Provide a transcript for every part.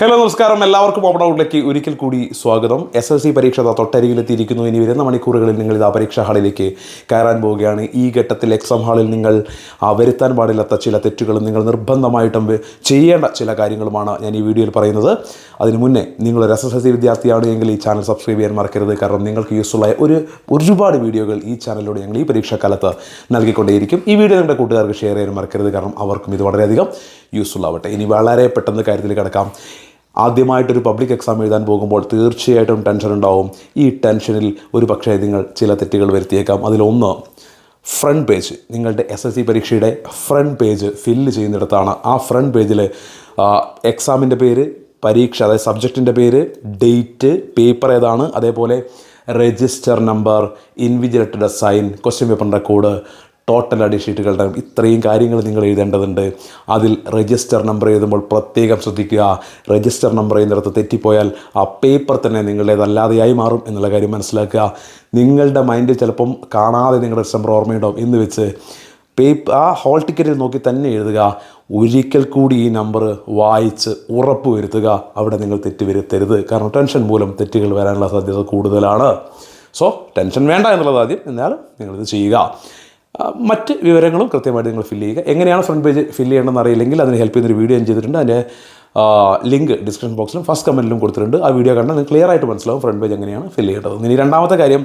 Hello നമസ്കാരം. എല്ലാവർക്കും open ഔട്ടിലേക്ക് ഒരിക്കൽ കൂടി സ്വാഗതം. എസ് എൽ സി പരീക്ഷ തൊട്ടരികിലെത്തിയിരിക്കുന്നു. ഇനി വരുന്ന മണിക്കൂറുകളിൽ നിങ്ങൾ ഇതാ പരീക്ഷാ ഹാളിലേക്ക് കയറാൻ പോവുകയാണ്. ഈ ഘട്ടത്തിൽ എക്സാം ഹാളിൽ നിങ്ങൾ ആ, വരുത്താൻ പാടില്ലാത്ത ചില തെറ്റുകളും നിങ്ങൾ നിർബന്ധമായിട്ടും ചെയ്യേണ്ട ചില കാര്യങ്ങളുമാണ് ഞാൻ ഈ വീഡിയോയിൽ പറയുന്നത്. അതിന് മുന്നേ നിങ്ങളൊരു എസ് എസ് എൽ സി വിദ്യാർത്ഥിയാണ് എങ്കിൽ ഈ ചാനൽ സബ്സ്ക്രൈബ് ചെയ്യാൻ മറക്കരുത്. കാരണം നിങ്ങൾക്ക് യൂസ്ഫുള്ളായ ഒരു ഒരുപാട് വീഡിയോകൾ ഈ ചാനലിലൂടെ ഞങ്ങൾ ഈ പരീക്ഷാക്കാലത്ത് നൽകിക്കൊണ്ടേയിരിക്കും. ഈ വീഡിയോ നിങ്ങളുടെ കൂട്ടുകാർക്ക് ഷെയർ ചെയ്യാൻ മറക്കരുത്. കാരണം അവർക്കും ഇത് വളരെയധികം യൂസ്ഫുൾ ആവട്ടെ. ഇനി വളരെ പെട്ടെന്ന് കാര്യത്തിൽ കിടക്കാം. ആദ്യമായിട്ടൊരു പബ്ലിക് എക്സാം എഴുതാൻ പോകുമ്പോൾ തീർച്ചയായിട്ടും ടെൻഷൻ ഉണ്ടാവും. ഈ ടെൻഷനിൽ ഒരു പക്ഷേ നിങ്ങൾ ചില തെറ്റുകൾ വരുത്തിയേക്കാം. അതിലൊന്ന് ഫ്രണ്ട് പേജ് നിങ്ങളുടെ എസ് എസ് സി പരീക്ഷയുടെ ഫ്രണ്ട് പേജ് ഫില്ല് ചെയ്യുന്നിടത്താണ്. ആ ഫ്രണ്ട് പേജിൽ എക്സാമിന്റെ പേര് പരീക്ഷ അതായത് സബ്ജക്റ്റിന്റെ പേര് ഡേറ്റ് പേപ്പർ ഏതാണ്. അതേപോലെ register number invigilated sign question പേപ്പറിന്റെ കോഡ് ടോട്ടൽ അടി ഷീറ്റുകളുടെ ഇത്രയും കാര്യങ്ങൾ നിങ്ങൾ എഴുതേണ്ടതുണ്ട്. അതിൽ രജിസ്റ്റർ നമ്പർ എഴുതുമ്പോൾ പ്രത്യേകം ശ്രദ്ധിക്കുക. രജിസ്റ്റർ നമ്പർ ചെയ്യുന്നിടത്ത് തെറ്റിപ്പോയാൽ ആ പേപ്പർ തന്നെ നിങ്ങളുടേതല്ലാതെയായി മാറും എന്നുള്ള കാര്യം മനസ്സിലാക്കുക. നിങ്ങളുടെ മൈൻഡ് ചിലപ്പം കാണാതെ നിങ്ങളുടെ നമ്പർ ഓർമ്മയുണ്ടാവും. എന്ന് വെച്ച് പേപ്പർ ആ ഹോൾ ടിക്കറ്റിൽ നോക്കി തന്നെ എഴുതുക. ഒരിക്കൽ കൂടി ഈ നമ്പർ വായിച്ച് ഉറപ്പ് വരുത്തുക അവിടെ നിങ്ങൾ തെറ്റ് വരുത്തരുത് കാരണം ടെൻഷൻ മൂലം തെറ്റുകൾ വരാനുള്ള സാധ്യത കൂടുതലാണ്. സോ ടെൻഷൻ വേണ്ട എന്നുള്ളത് ആദ്യം. എന്നാലും നിങ്ങളിത് ചെയ്യുക. മറ്റ് വിവരങ്ങളും കൃത്യമായിട്ട് നിങ്ങൾ ഫില്ല് ചെയ്യുക. എങ്ങനെയാണ് ഫ്രണ്ട് പേജ് ഫില്ല് ചെയ്യേണ്ടതെന്ന് അറിയില്ലെങ്കിൽ അതിന് ഹെൽപ്പ് ചെയ്യുന്നൊരു വീഡിയോ ഞാൻ ചെയ്തിട്ടുണ്ട്. അതിന്റെ ലിങ്ക് ഡിസ്ക്രിപ്ഷൻ ബോക്സിലും ഫസ്റ്റ് കമന്റിലും കൊടുത്തിട്ടുണ്ട്. ആ വീഡിയോ കണ്ടാൽ നിങ്ങൾക്ക് ക്ലിയർ ആയിട്ട് മനസ്സിലാവും ഫ്രണ്ട് പേജ് എങ്ങനെയാണ് ഫില്ല് ചെയ്യേണ്ടത്. ഇനി രണ്ടാമത്തെ കാര്യം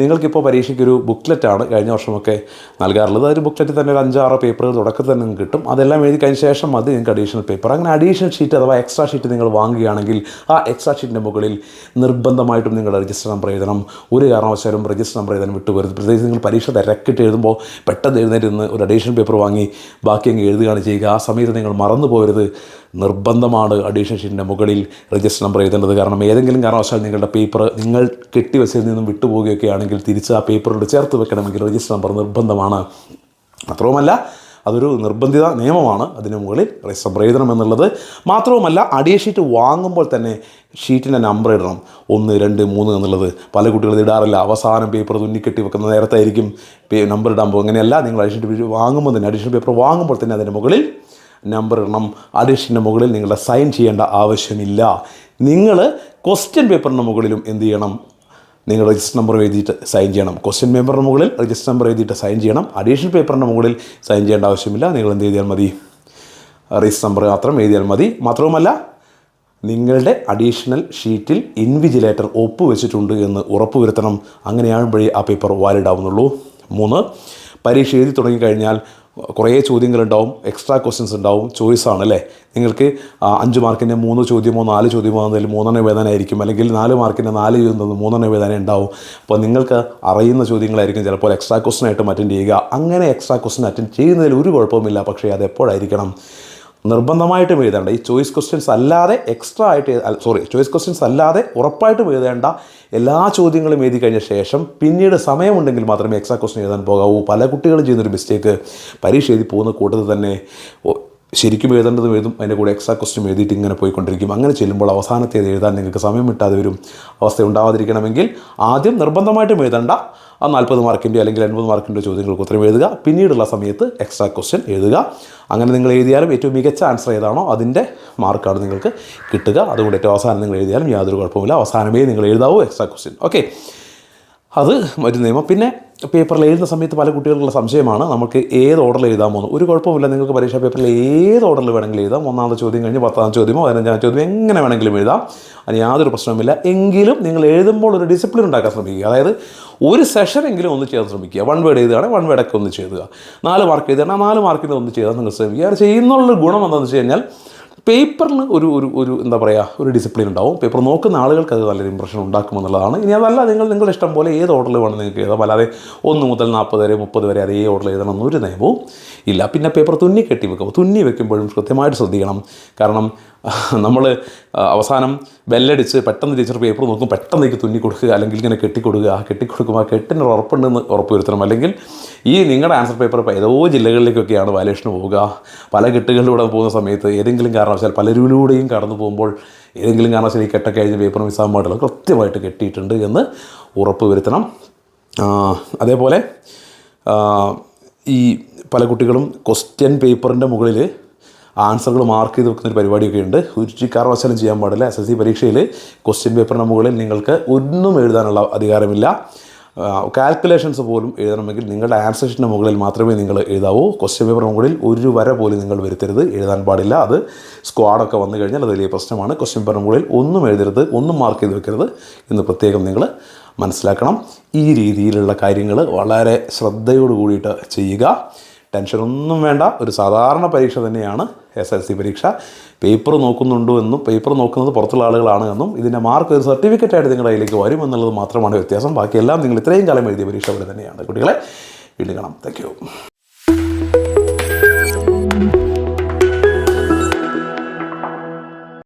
നിങ്ങൾക്കിപ്പോൾ പരീക്ഷയ്ക്ക് ഒരു ബുക്ക്ലെറ്റാണ് കഴിഞ്ഞ വർഷമൊക്കെ നൽകാറുള്ളത്. ഒരു ബുക്ക്ലെറ്റിൽ തന്നെ ഒരു അഞ്ചാറോ പേപ്പറുകൾ തുടക്കത്തിൽ തന്നെ നിങ്ങൾക്ക് കിട്ടും. അതെല്ലാം എഴുതി കഴിഞ്ഞ ശേഷം മതി നിങ്ങൾക്ക് അഡീഷണൽ പേപ്പർ അങ്ങനെ അഡീഷണൽ ഷീറ്റ് അഥവാ എക്സ്ട്രാ ഷീറ്റ് നിങ്ങൾ വാങ്ങുകയാണെങ്കിൽ ആ എക്സ്ട്രാ ഷീറ്റിന്റെ മുകളിൽ നിർബന്ധമായിട്ടും നിങ്ങളുടെ രജിസ്റ്റർ നമ്പർ എഴുതണം. ഒരു കാരണവശാലും രജിസ്റ്റർ നമ്പർ എഴുതാൻ വിട്ടുപോരുത്. പ്രത്യേകിച്ച് നിങ്ങൾ പരീക്ഷ തിരക്കിട്ട് എഴുതുമ്പോൾ പെട്ടെന്ന് എഴുന്നേറ്റ് ഒരു അഡീഷണൽ പേപ്പർ വാങ്ങി ബാക്കി അങ്ങ് എഴുതുകയാണ് ചെയ്യുക. ആ സമയത്ത് നിങ്ങൾ മറന്നു പോകരുത് നിർബന്ധമാണ് അഡീഷണൽ ഷീറ്റിന്റെ മുകളിൽ രജിസ്റ്റർ നമ്പർ എഴുതേണ്ടത്. കാരണം ഏതെങ്കിലും കാരണവശാൽ നിങ്ങളുടെ പേപ്പർ നിങ്ങൾ കെട്ടിവെച്ചതിൽ നിന്നും വിട്ടുപോവുകയൊക്കെ ആണെങ്കിൽ തിരിച്ച് ആ പേപ്പറോട് ചേർത്ത് വെക്കണമെങ്കിൽ രജിസ്റ്റർ നമ്പർ നിർബന്ധമാണ്. മാത്രവുമല്ല അതൊരു നിർബന്ധിത നിയമമാണ്. അതിന് മുകളിൽ രജിസ്റ്റർ എഴുതണം എന്നുള്ളത്. മാത്രവുമല്ല അടിയ ഷീറ്റ് വാങ്ങുമ്പോൾ തന്നെ ഷീറ്റിന്റെ നമ്പർ ഇടണം. ഒന്ന് രണ്ട് മൂന്ന് എന്നുള്ളത്. പല കുട്ടികളും ഇടാറില്ല. അവസാനം പേപ്പർ തുന്നിക്കെട്ടി വെക്കുന്ന നേരത്തായിരിക്കും നമ്പർ ഇടാൻ പോകും അങ്ങനെയല്ല നിങ്ങൾ അഡീഷണൽ വാങ്ങുമ്പോൾ തന്നെ അഡീഷണൽ പേപ്പർ വാങ്ങുമ്പോൾ തന്നെ അതിന്റെ മുകളിൽ നമ്പർ ഇടണം. അഡീഷന്റെ മുകളിൽ നിങ്ങളുടെ സൈൻ ചെയ്യേണ്ട ആവശ്യമില്ല. നിങ്ങൾ ക്വസ്റ്റ്യൻ പേപ്പറിന്റെ മുകളിലും എന്ത് ചെയ്യണം? നിങ്ങൾ രജിസ്റ്റർ നമ്പർ എഴുതിയിട്ട് സൈൻ ചെയ്യണം. ക്വസ്റ്റ്യൻ പേപ്പറിന് മുകളിൽ രജിസ്റ്റർ നമ്പർ എഴുതിയിട്ട് സൈൻ ചെയ്യണം. അഡീഷണൽ പേപ്പറിന്റെ മുകളിൽ സൈൻ ചെയ്യേണ്ട ആവശ്യമില്ല. നിങ്ങൾ എന്ത് ചെയ്താൽ മതി? രജിസ്റ്റർ നമ്പർ മാത്രം എഴുതിയാൽ മതി. മാത്രവുമല്ല നിങ്ങളുടെ അഡീഷണൽ ഷീറ്റിൽ ഇൻവിജിലേറ്റർ ഒപ്പ് വെച്ചിട്ടുണ്ട് എന്ന് ഉറപ്പുവരുത്തണം. അങ്ങനെയാകുമ്പോഴേ ആ പേപ്പർ വാലിഡ് ആവുന്നുള്ളൂ. മൂന്ന് പരീക്ഷ എഴുതി തുടങ്ങിക്കഴിഞ്ഞാൽ കുറേ ചോദ്യങ്ങളുണ്ടാവും എക്സ്ട്രാ ക്വസ്റ്റ്യൻസ് ഉണ്ടാവും ചോയ്സാണ് അല്ലേ? നിങ്ങൾക്ക് അഞ്ച് മാർക്കിന്റെ മൂന്ന് ചോദ്യമോ നാല് ചോദ്യമോ എന്നതിൽ മൂന്നെണ്ണം വേദനായിരിക്കും അല്ലെങ്കിൽ നാല് മാർക്കിന്റെ നാല് ചോദ്യം മൂന്നെണ്ണം വേദന ഉണ്ടാവും. അപ്പോൾ നിങ്ങൾക്ക് അറിയുന്ന ചോദ്യങ്ങളായിരിക്കും ചിലപ്പോൾ എക്സ്ട്രാ ക്വസ്റ്റൻ ആയിട്ട് അറ്റൻഡ് ചെയ്യുക. അങ്ങനെ എക്സ്ട്രാ ക്വസ്റ്റൻ അറ്റൻഡ് ചെയ്യുന്നതിൽ ഒരു കുഴപ്പമില്ല പക്ഷേ അത് എപ്പോഴായിരിക്കണം? നിർബന്ധമായിട്ടും എഴുതേണ്ട. ഈ ചോയ്സ് ക്വസ്റ്റ്യൻസ് അല്ലാതെ എക്സ്ട്രാ ആയിട്ട് സോറി ചോയ്സ് ക്വസ്റ്റ്യൻസ് അല്ലാതെ ഉറപ്പായിട്ടും എഴുതേണ്ട എല്ലാ ചോദ്യങ്ങളും എഴുതി കഴിഞ്ഞ ശേഷം പിന്നീട് സമയമുണ്ടെങ്കിൽ മാത്രമേ എക്സ്ട്രാ ക്വസ്റ്റ്യൻ എഴുതാൻ പോകാവൂ. പല കുട്ടികളും ചെയ്യുന്നൊരു മിസ്റ്റേക്ക് പരീക്ഷ എഴുതി പോകുന്ന കൂട്ടത്തിൽ തന്നെ ശരിക്കും എഴുതേണ്ടതും എഴുതും അതിന്റെ കൂടെ എക്സ്ട്രാ ക്വസ്റ്റ്യൻ എഴുതിയിട്ട് ഇങ്ങനെ പോയിക്കൊണ്ടിരിക്കും. അങ്ങനെ ചെല്ലുമ്പോൾ അവസാനത്തേത് എഴുതാൻ നിങ്ങൾക്ക് സമയം കിട്ടാതെ വരും. അവസ്ഥ ഉണ്ടാവാതിരിക്കണമെങ്കിൽ ആദ്യം നിർബന്ധമായിട്ടും എഴുതണ്ട. ആ നാൽപ്പത് മാർക്കിന്റെ അല്ലെങ്കിൽ എൺപത് മാർക്കിന്റെ ചോദ്യങ്ങൾക്ക് ഉത്തരം എഴുതുക. പിന്നീടുള്ള സമയത്ത് എക്സ്ട്രാ ക്വസ്റ്റ്യൻ എഴുതുക. അങ്ങനെ നിങ്ങൾ എഴുതിയാലും ഏറ്റവും മികച്ച ആൻസർ ഏതാണോ അതിന്റെ മാർക്കാണ് നിങ്ങൾക്ക് കിട്ടുക. അതുകൊണ്ട് ഏറ്റവും അവസാനം നിങ്ങൾ എഴുതിയാലും യാതൊരു കുഴപ്പമില്ല അവസാനമേ നിങ്ങൾ എഴുതാവൂ എക്സ്ട്രാ ക്വസ്റ്റ്യൻ ഓക്കെ അത് ഒരു നിയമം. പിന്നെ പേപ്പറിൽ എഴുതുന്ന സമയത്ത് പല കുട്ടികൾക്കുള്ള സംശയമാണ് നമുക്ക് ഏത് ഓർഡറിൽ എഴുതാമോ ഒരു കുഴപ്പമില്ല നിങ്ങൾക്ക് പരീക്ഷാ പേപ്പറിൽ ഏത് ഓർഡറിൽ വേണമെങ്കിലും എഴുതാം. ഒന്നാമത്തെ ചോദ്യം കഴിഞ്ഞ് പത്താം ചോദ്യമോ പതിനഞ്ചാം ചോദ്യം എങ്ങനെ വേണമെങ്കിലും എഴുതാം. അതിന് യാതൊരു പ്രശ്നവുമില്ല. എങ്കിലും നിങ്ങൾ എഴുതുമ്പോൾ ഒരു ഡിസിപ്ലിൻ ഉണ്ടാക്കാൻ ശ്രമിക്കുക. അതായത് ഒരു സെഷനെങ്കിലും ഒന്ന് ചെയ്യാൻ ശ്രമിക്കുക. വൺ വേർഡ് എഴുതുകയാണെങ്കിൽ വൺ വേർഡൊക്കെ ഒന്ന് ചെയ്തുക നാല് മാർക്ക് എഴുതുകയാണെങ്കിൽ നാല് മാർക്കിന്റെ ഒന്ന് ചെയ്താൽ നിങ്ങൾ ശ്രമിക്കുക. അത് ചെയ്യുന്നുള്ള ഗുണം എന്താണെന്ന് വെച്ച് കഴിഞ്ഞാൽ പേപ്പറിന് ഒരു ഒരു ഒരു എന്താ പറയുക ഒരു ഡിസിപ്ലിൻ ഉണ്ടാവും. പേപ്പർ നോക്കുന്ന ആളുകൾക്ക് അത് നല്ലൊരു ഇമ്പ്രഷൻ ഉണ്ടാക്കുമെന്നുള്ളതാണ്. ഇനി അതല്ല നിങ്ങൾ നിങ്ങളുടെ ഇഷ്ടം പോലെ ഏത് ഓർഡറിൽ വേണം നിങ്ങൾക്ക് എഴുതാം. അല്ലാതെ ഒന്ന് മുതൽ നാൽപ്പത് വരെ മുപ്പത് വരെ അതേ ഓർഡറിൽ എഴുതണം എന്നൊരു നിയമവും ഇല്ല. പിന്നെ പേപ്പർ തുന്നി കെട്ടി വെക്കും. തുന്നി വെക്കുമ്പോഴും കൃത്യമായിട്ട് ശ്രദ്ധിക്കണം. കാരണം നമ്മൾ അവസാനം ബെല്ലടിച്ച് പെട്ടെന്ന് ടീച്ചർ പേപ്പർ നോക്കും പെട്ടെന്ന് പെട്ടെന്നേക്ക് തുന്നി കൊടുക്കുക അല്ലെങ്കിൽ ഇങ്ങനെ കെട്ടിക്കൊടുക്കുക ആ കെട്ടിക്കൊടുക്കുമ്പോൾ ആ കെട്ടിന് ഉറപ്പുണ്ടെന്ന് ഉറപ്പ് വരുത്തണം. അല്ലെങ്കിൽ ഈ നിങ്ങളുടെ ആൻസർ പേപ്പർ ഇപ്പോൾ ഏതോ ജില്ലകളിലേക്കൊക്കെയാണ് വാലേഷന് പോവുക. പല കെട്ടുകളിലൂടെ പോകുന്ന സമയത്ത് ഏതെങ്കിലും കാരണവശാൽ പലരിലൂടെയും കടന്നു പോകുമ്പോൾ ഏതെങ്കിലും കാരണവശാൽ ഈ കെട്ടൊക്കെ കഴിഞ്ഞ് പേപ്പർ മിസ്സാകാൻ പാടില്ല. കൃത്യമായിട്ട് കെട്ടിയിട്ടുണ്ട് എന്ന് ഉറപ്പ് വരുത്തണം. അതേപോലെ ഈ പല കുട്ടികളും ക്വസ്റ്റ്യൻ പേപ്പറിന്റെ മുകളിൽ ആൻസറുകൾ മാർക്ക് ചെയ്ത് വെക്കുന്ന ഒരു പരിപാടിയൊക്കെ ഉണ്ട്. ഒരു കാരണവശാലും ചെയ്യാൻ പാടില്ല. എസ് എസ് സി പരീക്ഷയിൽ ക്വസ്റ്റ്യൻ പേപ്പറിന് മുകളിൽ നിങ്ങൾക്ക് ഒന്നും എഴുതാനുള്ള അധികാരമില്ല. കാൽക്കുലേഷൻസ് പോലും എഴുതണമെങ്കിൽ നിങ്ങളുടെ ആൻസർ ഷീറ്റിന്റെ മുകളിൽ മാത്രമേ നിങ്ങൾ എഴുതാവൂ. ക്വസ്റ്റ്യൻ പേപ്പറിന് മുകളിൽ ഒരു വര പോലും നിങ്ങൾ വരുത്തരുത്. എഴുതാൻ പാടില്ല. അത് സ്ക്വാഡൊക്കെ വന്നു കഴിഞ്ഞാൽ അത് വലിയ പ്രശ്നമാണ്. ക്വസ്റ്റ്യൻ പേപ്പറിന് മുകളിൽ ഒന്നും എഴുതരുത് ഒന്നും മാർക്ക് ചെയ്ത് വെക്കരുത് എന്ന് പ്രത്യേകം നിങ്ങൾ മനസ്സിലാക്കണം. ഈ രീതിയിലുള്ള കാര്യങ്ങൾ വളരെ ശ്രദ്ധയോട് കൂടിയിട്ട് ചെയ്യുക. ടെൻഷനൊന്നും വേണ്ട. ഒരു സാധാരണ പരീക്ഷ തന്നെയാണ് എസ് എൽ സി പരീക്ഷ. പേപ്പർ നോക്കുന്നുണ്ടോ എന്നും പേപ്പർ നോക്കുന്നത് പുറത്തുള്ള ആളുകളാണ് എന്നും ഇതിന്റെ മാർക്ക് ഒരു സർട്ടിഫിക്കറ്റായിട്ട് നിങ്ങളുടെ കയ്യിലേക്ക് വരും എന്നുള്ളത് മാത്രമാണ് വ്യത്യാസം. ബാക്കിയെല്ലാം നിങ്ങൾ ഇത്രയും കാലം എഴുതിയ പരീക്ഷ പോലെ തന്നെയാണ്. കുട്ടികളെ വീണ്ടും കാണാം. താങ്ക്